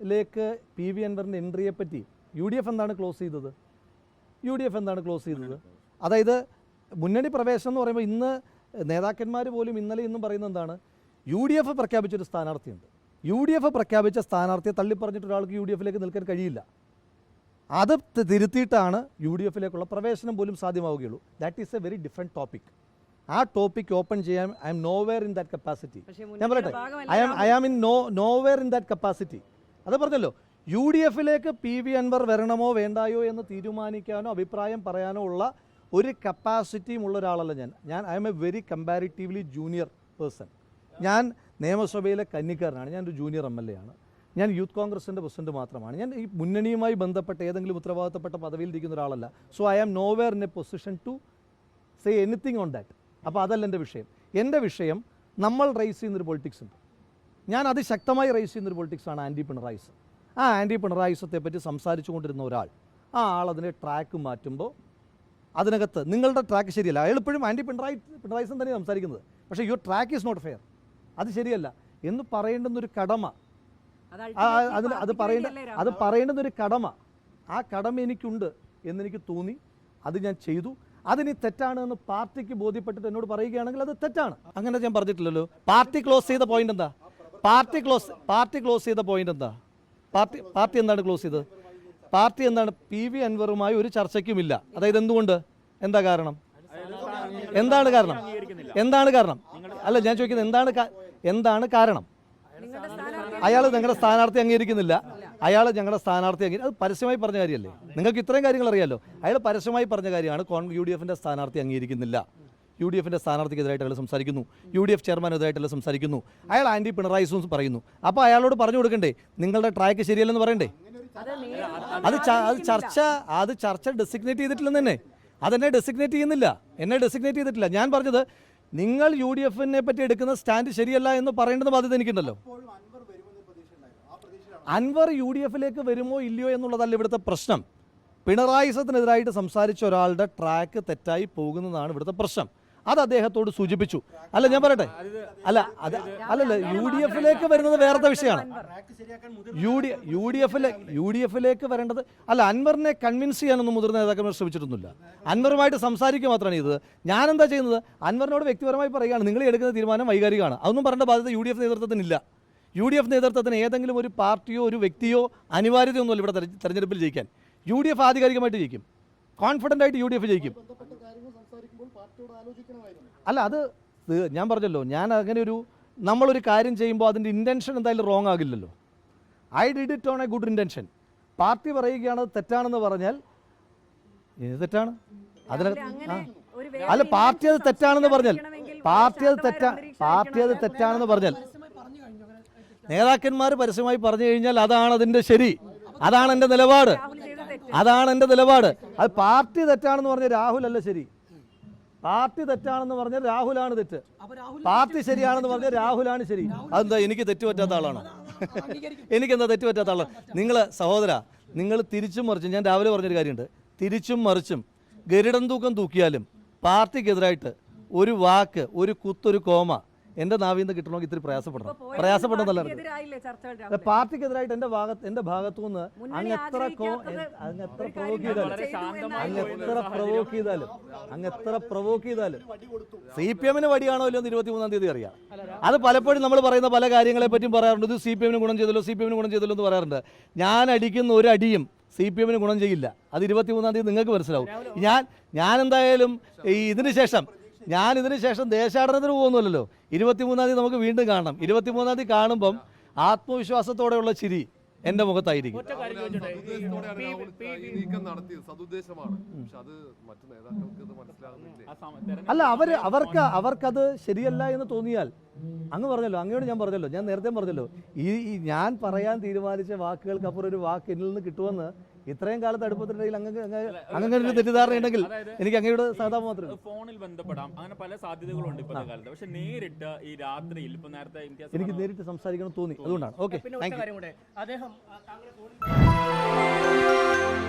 എഫിലേക്ക് P V അൻവറിന്റെ എൻട്രിയെ പറ്റി യു ഡി എഫ് എന്താണ് ക്ലോസ് ചെയ്തത്? യു ഡി എഫ് എന്താണ് ക്ലോസ് ചെയ്തത്? അതായത് മുന്നണി പ്രവേശനം എന്ന് പറയുമ്പോൾ ഇന്ന് നേതാക്കന്മാർ പോലും ഇന്നലെ ഇന്നും പറയുന്നത് എന്താണ്? യു ഡി എഫ് പ്രഖ്യാപിച്ചൊരു സ്ഥാനാർത്ഥിയുണ്ട്. യു ഡി എഫ് പ്രഖ്യാപിച്ച സ്ഥാനാർത്ഥിയെ തള്ളിപ്പറഞ്ഞിട്ട് ഒരാൾക്ക് യു ഡി എഫിലേക്ക് നിൽക്കാൻ കഴിയില്ല. അത് തിരുത്തിയിട്ടാണ് യു ഡി എഫിലേക്കുള്ള പ്രവേശനം പോലും സാധ്യമാവുകയുള്ളൂ. That is a very different topic ആ ടോപ്പിക് ഓപ്പൺ ചെയ്യാൻ I'm nowhere in that capacity ഞാൻ പറയട്ടെ? I am I am in no nowhere in that capacity അത് പറഞ്ഞല്ലോ. യു ഡി എഫിലേക്ക് പി വി അൻവർ വരണമോ വേണ്ടായോ എന്ന് തീരുമാനിക്കാനോ അഭിപ്രായം പറയാനോ ഉള്ള ഒരു കപ്പാസിറ്റിയും ഉള്ള ഒരാളല്ല ഞാൻ. ഞാൻ I'm a very comparatively junior person ഞാൻ നിയമസഭയിലെ കന്നിക്കാരനാണ്. ഞാൻ ഒരു ജൂനിയർ എം എൽ എ ആണ്. ഞാൻ യൂത്ത് കോൺഗ്രസിന്റെ പ്രസിഡന്റ് മാത്രമാണ്. ഞാൻ ഈ മുന്നണിയുമായി ബന്ധപ്പെട്ട ഏതെങ്കിലും ഉത്തരവാദിത്തപ്പെട്ട പദവിയിൽ ഇരിക്കുന്ന ഒരാളല്ല. So I am nowhere in a position to say anything on that അപ്പോൾ അതല്ല എന്റെ വിഷയം. എന്റെ വിഷയം നമ്മൾ റൈസ് ചെയ്യുന്നൊരു പൊളിറ്റിക്സ് ഉണ്ട്. ഞാൻ അതിശക്തമായി റൈസ് ചെയ്യുന്നൊരു പൊളിറ്റിക്സാണ് ആന്റി പിണറായിസ് ആ ആന്റി പിണറായിസത്തെ പറ്റി സംസാരിച്ചു കൊണ്ടിരുന്ന ഒരാൾ ആ ആൾ അതിന്റെ ട്രാക്ക് മാറ്റുമ്പോൾ അതിനകത്ത് നിങ്ങളുടെ ട്രാക്ക് ശരിയല്ല. അയാൾ ഇപ്പോഴും ആന്റി പിണറായി പിണറായിസം തന്നെ സംസാരിക്കുന്നത്. പക്ഷേ your track is not fair അത് ശരിയല്ല. എന്ന് പറയേണ്ടുന്നൊരു കടമ അത് ആ, ആ, അതിന് അത് പറയേണ്ട അത്? പറയേണ്ടുന്നൊരു കടമ. ആ കടമ എനിക്കുണ്ട് എന്നെനിക്ക് തോന്നി. അത് ഞാൻ ചെയ്തു. അതിനി തെറ്റാണ് എന്ന് പാർട്ടിക്ക് ബോധ്യപ്പെട്ടിട്ട് എന്നോട് പറയുകയാണെങ്കിൽ അത് തെറ്റാണ്. അങ്ങനെ ഞാൻ പറഞ്ഞിട്ടില്ലല്ലോ. പാർട്ടി ക്ലോസ് ചെയ്ത പോയിന്റ് എന്താ? പാർട്ടി ക്ലോസ് പാർട്ടി ക്ലോസ് ചെയ്ത പോയിന്റ് എന്താ? പാർട്ടി പാർട്ടി എന്താണ് ക്ലോസ് ചെയ്തത്? പാർട്ടി എന്താണ്? പി വി അൻവറുമായി ഒരു ചർച്ചയ്ക്കുമില്ല. അതായത് എന്തുകൊണ്ട്? എന്താ കാരണം? എന്താണ് കാരണം? എന്താണ് കാരണം? അല്ല ഞാൻ ചോദിക്കുന്നത് എന്താണ് എന്താണ് കാരണം? അയാൾ നിങ്ങളുടെ സ്ഥാനാർത്ഥി അംഗീകരിക്കുന്നില്ല. അയാൾ ഞങ്ങളുടെ സ്ഥാനാർത്ഥി അംഗീകരി അത് പരസ്യമായി പറഞ്ഞ കാര്യമല്ലേ? നിങ്ങൾക്ക് ഇത്രയും കാര്യങ്ങൾ അറിയാമല്ലോ അയാൾ പരസ്യമായി പറഞ്ഞ കാര്യമാണ് യു ഡി എഫിന്റെ സ്ഥാനാർത്ഥി അംഗീകരിക്കുന്നില്ല. യു ഡി എഫിന്റെ സ്ഥാനാർത്ഥിക്കെതിരായിട്ട് അയാൾ സംസാരിക്കുന്നു? യു ഡി എഫ് ചെയർമാനെതിരായിട്ട് അയാൾ സംസാരിക്കുന്നു അയാൾ ആന്റി പിണറായിസും പറയുന്നു. അപ്പോൾ അയാളോട് പറഞ്ഞു കൊടുക്കണ്ടേ? നിങ്ങളുടെ ട്രാക്ക് ശരിയല്ലെന്ന് പറയണ്ടേ? അത് അത് ചർച്ച അത് ചർച്ച ഡെസിഗ്നേറ്റ് ചെയ്തിട്ടില്ലെന്ന് തന്നെ. അതെന്നെ ഡെസിഗ്നേറ്റ് ചെയ്യുന്നില്ല. എന്നെ ഡെസിഗ്നേറ്റ് ചെയ്തിട്ടില്ല. ഞാൻ പറഞ്ഞത് നിങ്ങൾ യു ഡി എഫിനെ പറ്റി എടുക്കുന്ന സ്റ്റാൻഡ് ശരിയല്ല എന്ന് പറയേണ്ടത് ബാധ്യത എനിക്കുണ്ടല്ലോ. അൻവർ യു ഡി എഫിലേക്ക് വരുമോ ഇല്ലയോ എന്നുള്ളതല്ല ഇവിടുത്തെ പ്രശ്നം. പിണറായി സത്തിനെതിരായിട്ട് സംസാരിച്ച ഒരാളുടെ ട്രാക്ക് തെറ്റായി പോകുന്നതാണ് ഇവിടുത്തെ പ്രശ്നം. അത് അദ്ദേഹത്തോട് സൂചിപ്പിച്ചു. അല്ല ഞാൻ പറയട്ടെ? അല്ല അത് അല്ലല്ല യു ഡി എഫിലേക്ക് വരുന്നത് വേറത്തെ വിഷയമാണ്? യു ഡി യു ഡി എഫിലെ യു ഡി എഫിലേക്ക് വരേണ്ടത് അല്ല അൻവറിനെ കൺവിൻസ് ചെയ്യാനൊന്നും മുതിർന്ന നേതാക്കന്മാർ ശ്രമിച്ചിട്ടൊന്നുമില്ല. അൻവറുമായിട്ട് സംസാരിക്കുക മാത്രമാണ് ഇത് ഞാൻ എന്താ ചെയ്യുന്നത്? അൻവറിനോട് വ്യക്തിപരമായി പറയുകയാണ് നിങ്ങൾ എടുക്കുന്ന തീരുമാനം വൈകാരികമാണ്. അതൊന്നും പറയേണ്ട ബാധ്യത യു ഡി എഫ് നേതൃത്വത്തിനില്ല. യു ഡി എഫ് നേതൃത്വത്തിന് ഏതെങ്കിലും ഒരു പാർട്ടിയോ ഒരു വ്യക്തിയോ അനിവാര്യതയൊന്നുമല്ല ഇവിടെ തെര- തെരഞ്ഞെടുപ്പിൽ ജയിക്കാൻ. യു ഡി എഫ് ആധികാരികമായിട്ട് ജയിക്കും. കോൺഫിഡന്റ് ആയിട്ട് യു ഡി എഫ് ജയിക്കും. അല്ല അത് ഞാൻ പറഞ്ഞല്ലോ ഞാൻ അങ്ങനെ ഒരു നമ്മളൊരു കാര്യം ചെയ്യുമ്പോൾ അതിന്റെ ഇന്റൻഷൻ എന്തായാലും wrong ആകില്ലല്ലോ. I did it on a good intention party പറയുകയാണ് അത് തെറ്റാണെന്ന് പറഞ്ഞാൽ ഇത് തെറ്റാണ്? അതിനകത്ത്. ഒരു അല്ല പാർട്ടി അത് തെറ്റാണെന്ന് പറഞ്ഞാൽ പാർട്ടി അത് തെറ്റാ പാർട്ടി അത് തെറ്റാണെന്ന് പറഞ്ഞാൽ നേതാക്കന്മാർ പരസ്യമായി പറഞ്ഞു കഴിഞ്ഞാൽ അതാണ് അതിന്റെ ശരി. അതാണ് എന്റെ നിലപാട്. അതാണ് എന്റെ നിലപാട്. അത് പാർട്ടി തെറ്റാണെന്ന് പറഞ്ഞാൽ രാഹുൽ അല്ല ശരി. പാർട്ടി തെറ്റാണെന്ന് പറഞ്ഞാൽ രാഹുലാണ് തെറ്റ്. പാർട്ടി ശരിയാണെന്ന് പറഞ്ഞാൽ രാഹുലാണ് ശരി. അതെന്താ എനിക്ക് തെറ്റ് പറ്റാത്ത ആളാണോ? എനിക്കെന്താ തെറ്റ് പറ്റാത്ത ആളാണ് നിങ്ങൾ സഹോദര നിങ്ങൾ തിരിച്ചും മറിച്ചും ഞാൻ രാവിലെ പറഞ്ഞൊരു കാര്യമുണ്ട്. തിരിച്ചും മറിച്ചും ഗരുഡൻ തൂക്കം തൂക്കിയാലും പാർട്ടിക്കെതിരായിട്ട് ഒരു വാക്ക് ഒരു കുത്തൊരു കോമ എന്റെ നാവിൽ നിന്ന് കിട്ടണമെങ്കിൽ ഇത്തിരി പ്രയാസപ്പെടണം. പ്രയാസപ്പെടുന്നല്ല? പാർട്ടിക്കെതിരായിട്ട് എന്റെ ഭാഗത്ത് എന്റെ ഭാഗത്തു നിന്ന് അങ്ങ് എത്ര അങ്ങ് എത്ര പ്രവോക്ക് ചെയ്താലും ശാന്തമായി അങ്ങ് എത്ര പ്രൊവോക്ക് ചെയ്താലും അങ്ങ് എത്ര പ്രൊവോക്ക് ചെയ്താലും സി പി എമ്മിന് വടിയാണോ ഇല്ലയോ ഇരുപത്തിമൂന്നാം ഇരുപത്തി മൂന്നാം തീയതി അറിയാം അത് പലപ്പോഴും നമ്മൾ പറയുന്ന പല കാര്യങ്ങളെ പറ്റിയും പറയാറുണ്ട്. ഇത് സി പി എമ്മിന് ഗുണം ചെയ്തല്ലോ സി പി എമ്മിന് ഗുണം ചെയ്തല്ലോ എന്ന് പറയാറുണ്ട്. ഞാൻ അടിക്കുന്ന ഒരു അടിയും സി പി എമ്മിന് ഗുണം ചെയ്യില്ല. അത് ഇരുപത്തി മൂന്നാം തീയതി നിങ്ങൾക്ക് മനസ്സിലാവും. ഞാൻ ഞാൻ എന്തായാലും ഈ ഇതിന് ശേഷം ഞാൻ ഇതിന് ശേഷം ദേശാടനത്തിന് പോകുന്നില്ലല്ലോ ഇരുപത്തിമൂന്നാം തീയതി നമുക്ക് വീണ്ടും കാണണം. ഇരുപത്തിമൂന്നാം തീയതി കാണുമ്പം ആത്മവിശ്വാസത്തോടെയുള്ള ചിരി എന്റെ മുഖത്തായിരിക്കും. അല്ല അവർ അവർക്ക് അവർക്കത് ശരിയല്ല എന്ന് തോന്നിയാൽ അങ്ങ് പറഞ്ഞല്ലോ അങ്ങയോട് ഞാൻ പറഞ്ഞല്ലോ ഞാൻ നേരത്തെ പറഞ്ഞല്ലോ. ഈ ഞാൻ പറയാൻ തീരുമാനിച്ച വാക്കുകൾക്ക് അപ്പുറം ഒരു വാക്ക് എന്നിൽ നിന്ന് കിട്ടുമെന്ന് ഇത്രയും കാലത്ത് അടുപ്പത്തിനിടയിൽ അങ്ങ് അങ്ങ് അങ്ങനെ ഒരു തെറ്റിദ്ധാരണ ഉണ്ടെങ്കിൽ എനിക്ക് അങ്ങയുടെ സാധാരണ മാത്രമേ ഉള്ളൂ. ഫോണിൽ ബന്ധപ്പെടാം. അങ്ങനെ പല സാധ്യതകളുണ്ട് ഇപ്പോഴത്തെ കാലത്ത്. പക്ഷെ നേരിട്ട് ഈ രാത്രിയിൽ ഇപ്പൊ നേരത്തെ എനിക്ക് നേരിട്ട് സംസാരിക്കണം തോന്നി. അതുകൊണ്ടാണ്. Okay thank you